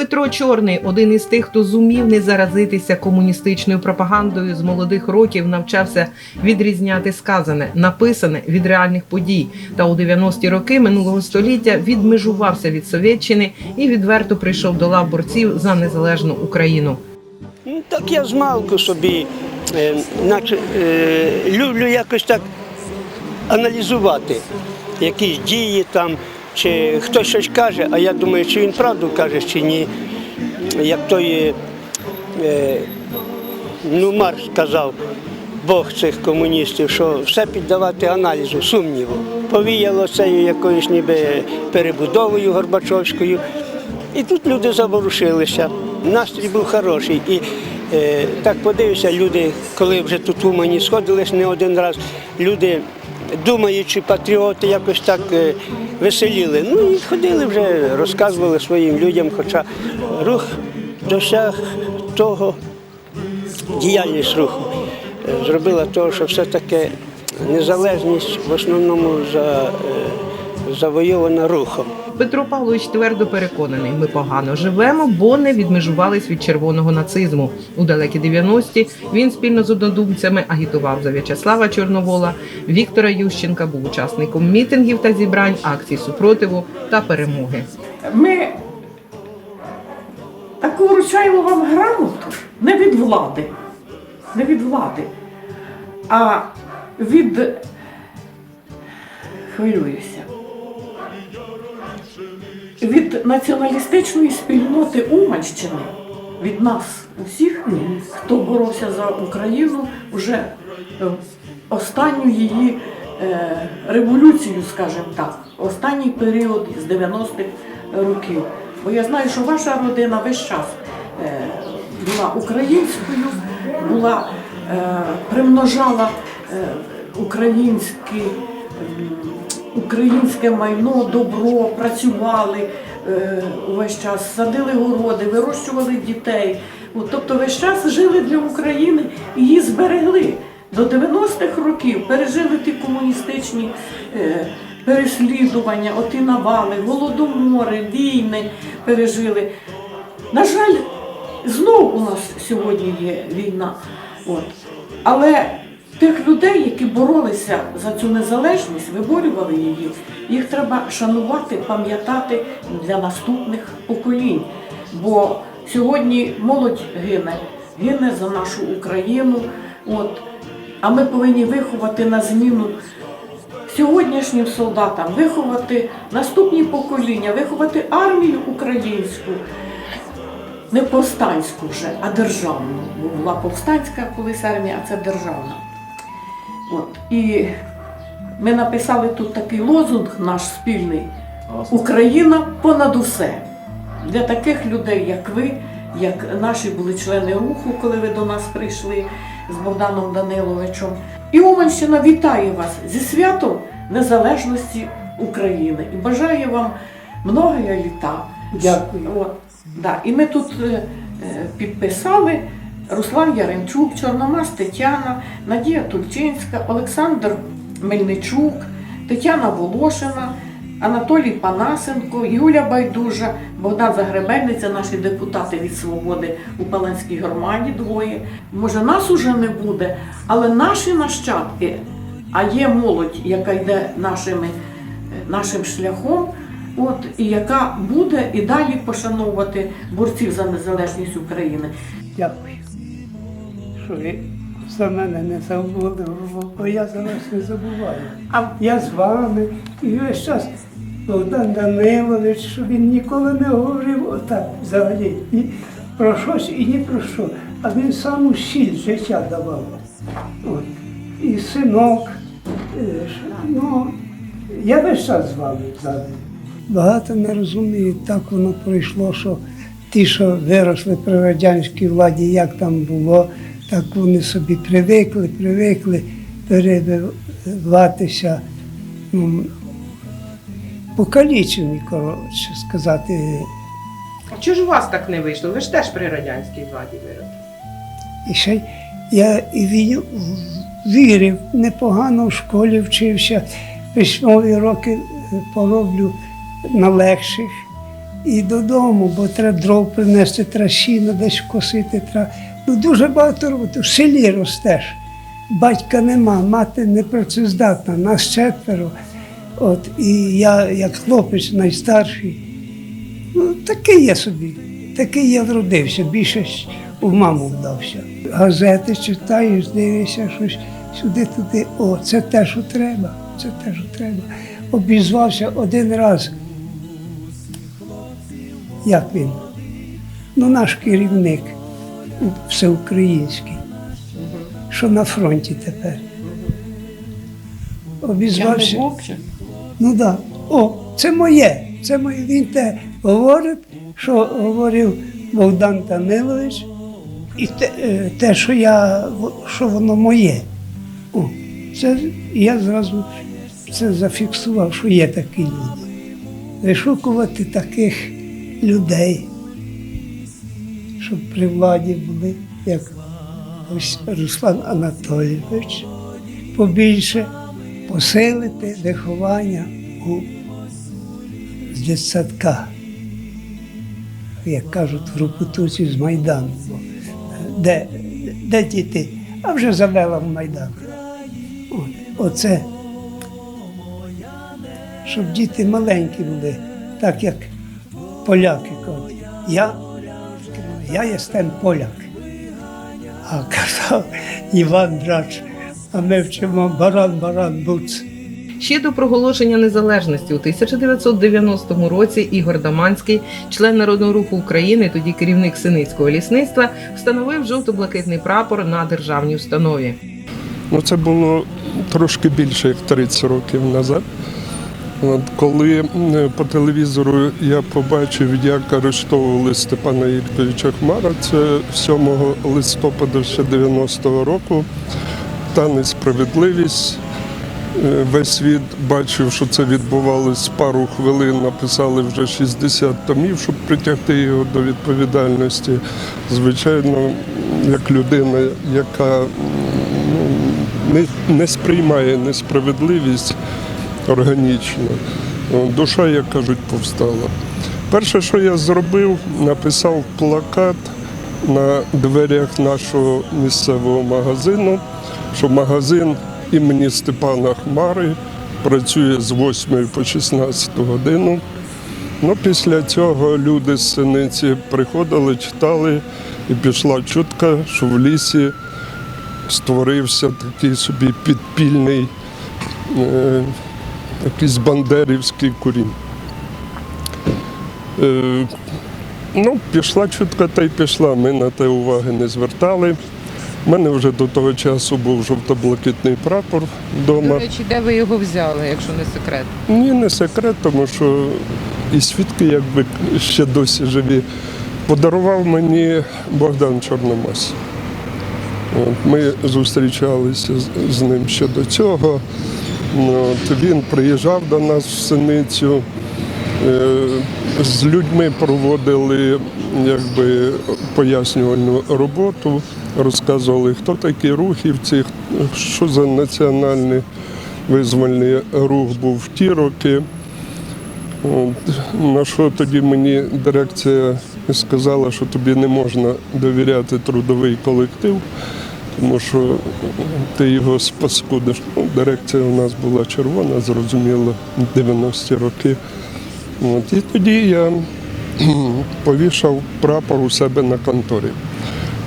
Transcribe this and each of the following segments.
Петро Чорний, один із тих, хто зумів не заразитися комуністичною пропагандою з молодих років, навчався відрізняти сказане, написане від реальних подій. Та у 90-ті роки минулого століття відмежувався від Совєтщини і відверто прийшов до лав борців за незалежну Україну. Ну, так я змалку собі е, наче, е, люблю якось так аналізувати якісь дії там, чи хтось щось каже, а я думаю, чи він правду каже, чи ні. Як той е, ну, Маркс сказав, Бог цих комуністів, що все піддавати аналізу, сумніву. Повіяло цією якоюсь ніби перебудовою Горбачовською. І тут люди заворушилися. Настрій був хороший. І е, так подивився, люди, коли вже тут в Умані сходились не один раз, люди, думаючи, патріоти, якось так е, веселіли. Ну і ходили вже, розказували своїм людям, хоча рух досяг того, діяльність руху е, зробила того, що все-таки незалежність в основному за, е, завойована рухом. Петро Павлович твердо переконаний, ми погано живемо, бо не відмежувались від червоного нацизму. У далекі 90-ті він спільно з однодумцями агітував за В'ячеслава Чорновола. Віктора Ющенка був учасником мітингів та зібрань, акцій супротиву та перемоги. Ми таку вручаємо вам грамоту не від влади, не від влади, а від хвилююся. Від націоналістичної спільноти Уманщини, від нас усіх, хто боровся за Україну вже е, останню її е, революцію, скажімо так, останній період з 90-х років. Бо я знаю, що ваша родина весь час е, була українською, була, примножала українські українське майно, добро, працювали е, увесь час, садили городи, вирощували дітей. Тобто весь час жили для України і її зберегли. До 90-х років пережили ті комуністичні е, переслідування, оті навали, голодомори, війни пережили. На жаль, знов у нас сьогодні є війна. От. Але тих людей, які боролися за цю незалежність, виборювали її, їх треба шанувати, пам'ятати для наступних поколінь. Бо сьогодні молодь гине, гине за нашу Україну. От. А ми повинні виховати на зміну сьогоднішнім солдатам, виховати наступні покоління, виховати армію українську не повстанську вже, а державну. Була повстанська колись армія, а це державна. От. І ми написали тут такий лозунг наш спільний Україна понад усе. Для таких людей, як ви, як наші були члени руху, коли ви до нас прийшли з Богданом Даниловичем. І Уманщина вітає вас зі святом незалежності України і бажає вам многое літа. Дякую. От, да. І ми тут е, е, підписали Руслан Яремчук, Чорномаз Тетяна, Надія Тульчинська, Олександр Мельничук, Тетяна Волошина, Анатолій Панасенко, Юля Байдужа, Богдан Загребельниця, наші депутати від Свободи у Паланській громаді двоє. Може, нас уже не буде, але наші нащадки, а є молодь, яка йде нашими, нашим шляхом, от, і яка буде і далі пошановувати борців за незалежність України. Дякую, що ви за мене не забули, бо я за вас не забуваю. А Я з вами і весь час Богдан Данилович, що він ніколи не говорив отак взагалі. Ні про щось і ні про що. А він саму сіль життя давав. От. І синок. е, Ну, я весь час з вами завжди. Багато не розуміють, так воно пройшло, що ті, що виросли при радянській владі, як там було, так вони собі привикли, привикли перебиватися. Ну, покалічені, коротше сказати. А чого ж у вас так не вийшло? Ви ж теж при радянській владі виросли. І ще я і вірив, непогано в школі вчився, письмові роки е, пороблю на легших. і додому, бо треба дров принести, треба сіно десь косити. Треба. Ну, дуже багато роботи. В селі ростеш. Батька нема, мати не працездатна, нас четверо. От, і я, як хлопець найстарший, ну, такий я собі, такий я вродився, більше у маму вдався. Газети читаєш, дивишся щось сюди-туди. О, це те, що треба, це те, що треба. Обізвався один раз. Як він? Ну, наш керівник всеукраїнський, що на фронті тепер. Обізвався. Ну так. Да. О, це моє. Це моє. Він те говорить, що говорив Богдан Танилович, і те, е, те що, я, що воно моє. О, це я зразу це зафіксував, що є такі люди. Вишукувати таких людей, щоб при владі були, як ось Руслан Анатолійович, побільше посилити виховання у дитсадка, як кажуть, в Рупутуці з Майдану. Де, де діти? А вже завела в Майдан. Оце, щоб діти маленькі були, так як поляки кажуть. Я єстем поляк. А казав Іван Драч, а ми вчимо баран, баран, буц. Ще до проголошення незалежності у 1990 році Ігор Даманський, член Народного руху України, тоді керівник Синицького лісництва, встановив жовто-блакитний прапор на державній установі. Ну, це було трошки більше як 30 років назад. От, коли по телевізору я побачив, як арештовували Степана Ільковича Хмара, це 7 листопада ще 90-го року, та несправедливість. Е, Весь світ бачив, що це відбувалось пару хвилин, написали вже 60 томів, щоб притягти його до відповідальності. Звичайно, як людина, яка ну, не, не сприймає несправедливість органічно, душа, як кажуть, повстала. Перше, що я зробив, написав плакат на дверях нашого місцевого магазину, що магазин імені Степана Хмари працює з 8 по 16 годину. Ну, після цього люди з синиці приходили, читали, і пішла чутка, що в лісі створився такий собі підпільний, е, якийсь бандерівський курінь. Е, ну, пішла чутка та й пішла. Ми на те уваги не звертали. У мене вже до того часу був жовто-блакитний прапор вдома. До речі, де ви його взяли, якщо не секрет? Ні, не секрет, тому що і свідки якби ще досі живі. Подарував мені Богдан Чорномас. От, ми зустрічалися з, ним ще до цього. От, він приїжджав до нас в Синицю. Е, З людьми проводили якби, пояснювальну роботу, розказували, хто такі рухівці, що за національний визвольний рух був в ті роки. От, На що тоді мені дирекція сказала, що тобі не можна довіряти трудовий колектив, тому що ти його спаскудиш. Ну, дирекція у нас була червона, зрозуміло, 90-ті роки. От, і тоді я повішав прапор у себе на конторі.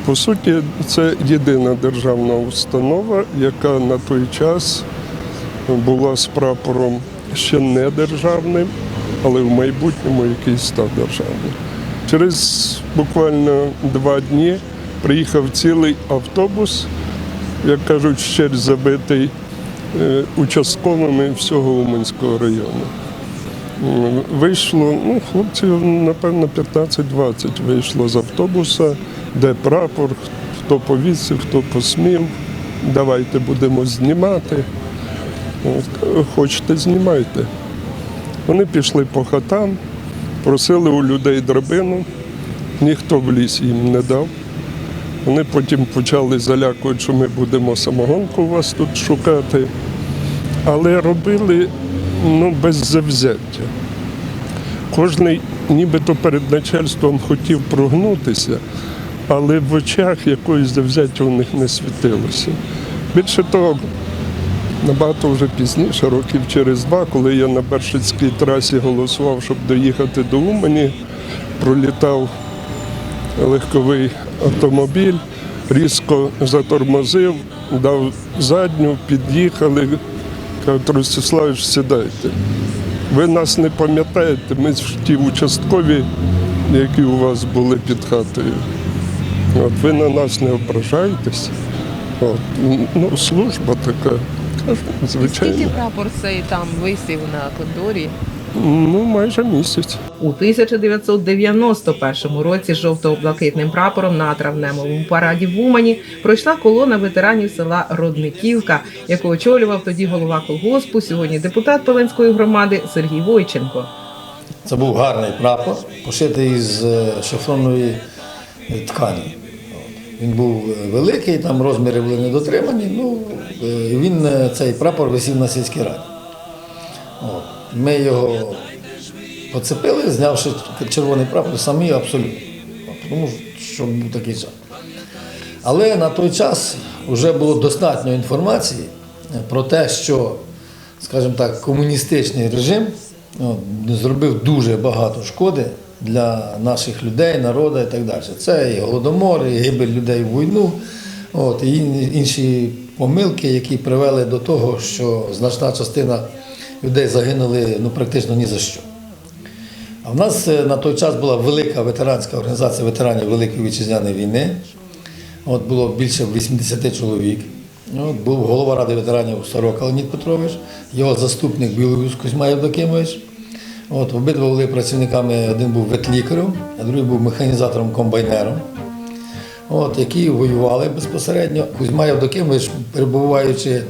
По суті, це єдина державна установа, яка на той час була з прапором ще не державним, але в майбутньому який став державним. Через буквально два дні приїхав цілий автобус, як кажуть, ще забитий е, участковими всього Уманського району. Вийшло, ну, хлопців, напевно, 15-20 вийшло з автобуса, де прапор, хто повісив, хто посмів. Давайте будемо знімати. Хочете, знімайте. Вони пішли по хатам, просили у людей драбину, ніхто в ліс їм не дав. Вони потім почали залякувати, що ми будемо самогонку у вас тут шукати. Але робили ну, без завзяття. Кожний нібито перед начальством хотів прогнутися, але в очах якоїсь завзяття у них не світилося. Більше того, набагато вже пізніше, років через два, коли я на Бершицькій трасі голосував, щоб доїхати до Умані, пролітав легковий автомобіль, різко затормозив, дав задню, під'їхали. Кажуть, Ростиславич, сідайте. Ви нас не пам'ятаєте, ми ж ті участкові, які у вас були під хатою. От, ви на нас не ображаєтесь. От, ну, служба така. Кажу, Скільки прапор цей там висів на конторі? Ну, майже місяць. У 1991 році жовто-блакитним прапором на травневому параді в Умані пройшла колона ветеранів села Родниківка, яку очолював тоді голова колгоспу, сьогодні депутат Пеленської громади Сергій Войченко. Це був гарний прапор, пошитий із е, шифронної е, ткані. Він був е, великий, там розміри були не дотримані. Ну, він, цей прапор висів на сільській раді. От. Ми його поцепили, знявши червоний прапор, самі абсолютно. Тому що був такий час. Але на той час вже було достатньо інформації про те, що, скажімо так, комуністичний режим ну, зробив дуже багато шкоди для наших людей, народу і так далі. Це і голодомор, і гибель людей в війну, от, і інші помилки, які привели до того, що значна частина людей загинули ну, практично ні за що. А в нас е, на той час була велика ветеранська організація ветеранів Великої вітчизняної війни. От було більше 80 чоловік. От був голова ради ветеранів Сорока Леонід Петрович, його заступник Білоус Кузьма Євдокимович. От, обидва були працівниками, один був ветлікарем, а другий був механізатором-комбайнером, от, які воювали безпосередньо. Кузьма Євдокимович, перебуваючи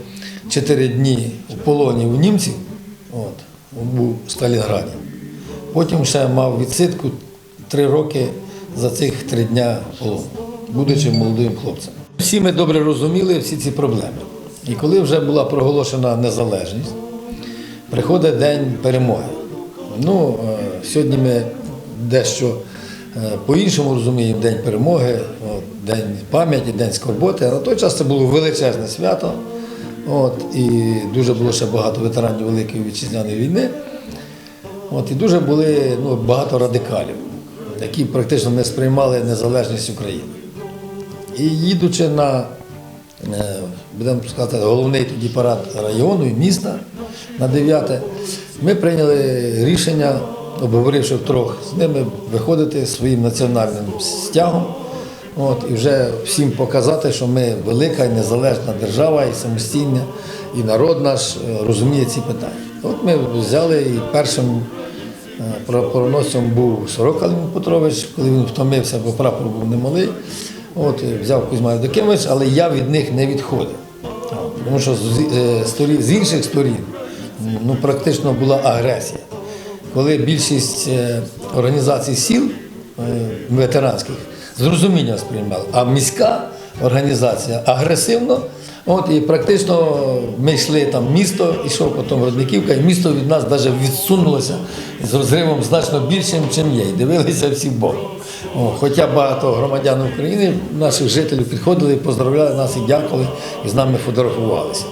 4 дні у полоні у німців, от, був в Сталінграді. Потім ще мав відсидку три роки за цих три дня полону, будучи молодим хлопцем. Всі ми добре розуміли всі ці проблеми. І коли вже була проголошена незалежність, приходить день перемоги. Ну, е, сьогодні ми дещо е, по-іншому розуміємо День перемоги, День пам'яті, День скорботи. На той час це було величезне свято. От, і дуже було ще багато ветеранів Великої вітчизняної війни. От, і дуже були ну, багато радикалів, які практично не сприймали незалежність України. І їдучи на, е, будемо сказати, головний тоді парад району і міста на 9, ми прийняли рішення, обговоривши втрох з ними, виходити своїм національним стягом. От, і вже всім показати, що ми велика і незалежна держава, і самостійна, і народ наш е, розуміє ці питання. От ми взяли і першим е, прапороносцем був Сорока Леонід Петрович, коли він втомився, бо прапор був немалий. От, взяв Кузьма Євдокимович, але я від них не відходив. Тому що з, е, інших сторін ну, практично була агресія. Коли більшість організацій сіл ветеранських з розумінням сприймали, а міська організація агресивно. От і практично ми йшли там місто, йшов потім Родниківка, і місто від нас навіть відсунулося з розривом значно більшим, чим є. І дивилися всі боком. О, Хоча багато громадян України, наших жителів підходили, поздравляли нас і дякували, і з нами фотографувалися.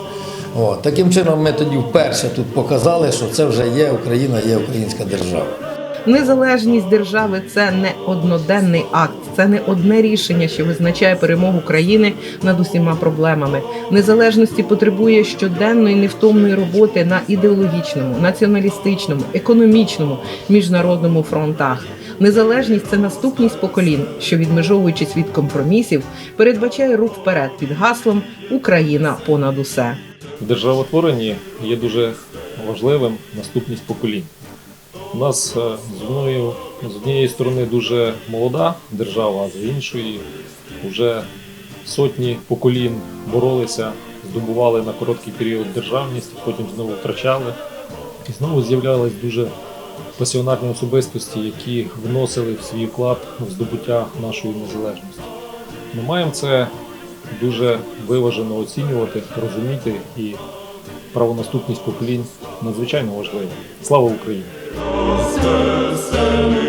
О, таким чином ми тоді вперше тут показали, що це вже є Україна, є українська держава. Незалежність держави це не одноденний акт, це не одне рішення, що визначає перемогу країни над усіма проблемами. Незалежності потребує щоденної невтомної роботи на ідеологічному, націоналістичному, економічному, міжнародному фронтах. Незалежність це наступність поколінь, що відмежовуючись від компромісів, передбачає рух вперед під гаслом Україна понад усе. В державотворенні є дуже важливим наступність поколінь. У нас е, з одної, з однієї сторони дуже молода держава, а з іншої вже сотні поколінь боролися, здобували на короткий період державність, потім знову втрачали. І знову з'являлись дуже пасіонарні особистості, які вносили в свій вклад в здобуття нашої незалежності. Ми маємо це дуже виважено оцінювати, розуміти і правонаступність поколінь надзвичайно важлива. Слава Україні! Sir, sir.